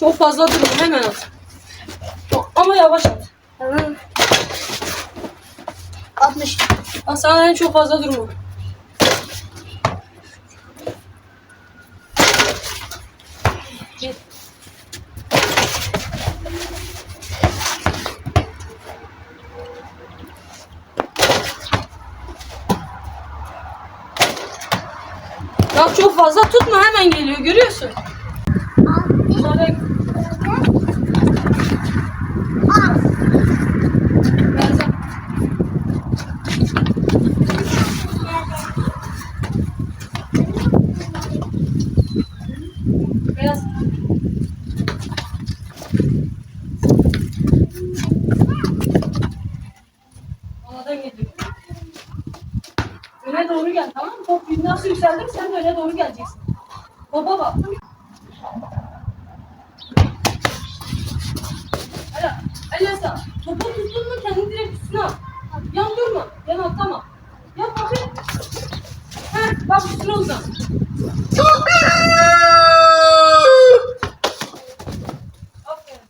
Çok fazla durma hemen at. Ama yavaş at. Tamam. 60. Hastaneden çok fazla durma. Bak çok fazla tutma hemen geliyor görüyorsun. Sonra Biraz daha. Biraz. Havadan geliyor. Öne doğru gel tamam mı? Top nasıl yükseldik sen de öne doğru geleceksin. Topa bak. Hele, hele sen. Topu tuttun mu kendini direkt üstüne at. Yan durma. Yan atlama. Yap bakayım. Heh, bak üstüne uzan. Aferin.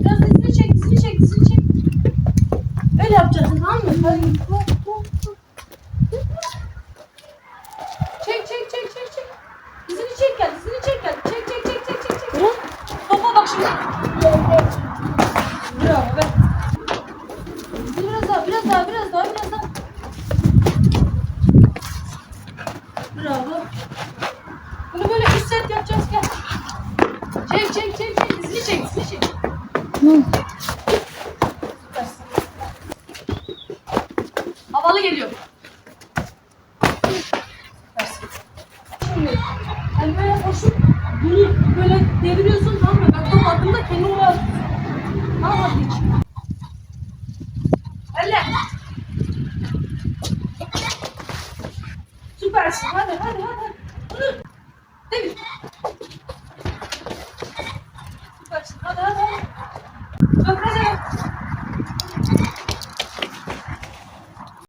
Biraz dizini çek, dizini çek, dizini çek. Öyle yapacaksın tamam mı? Hadi. Çek, çek, çek, çek, çek. Dizini çek gel, dizini çek gel. Çek, çek, çek, çek, çek, çek. Topa bak şimdi. Bravo be. Biraz daha, biraz daha, biraz daha, biraz daha. Bravo. Bunu böyle üst set yapacağız gel. Çek, çek, çek, çek. Dizini çek, dizini çek. Süpersin. Pahalı geliyor. Yani böyle koşup bunu böyle deviriyorsun tamam mı? Ben tam aklımda kendi olarak tamam hiç. Öyle. Süpersin. Hadi hadi hadi. Bunu devir. Süpersin. Hadi hadi hadi. Çok güzel.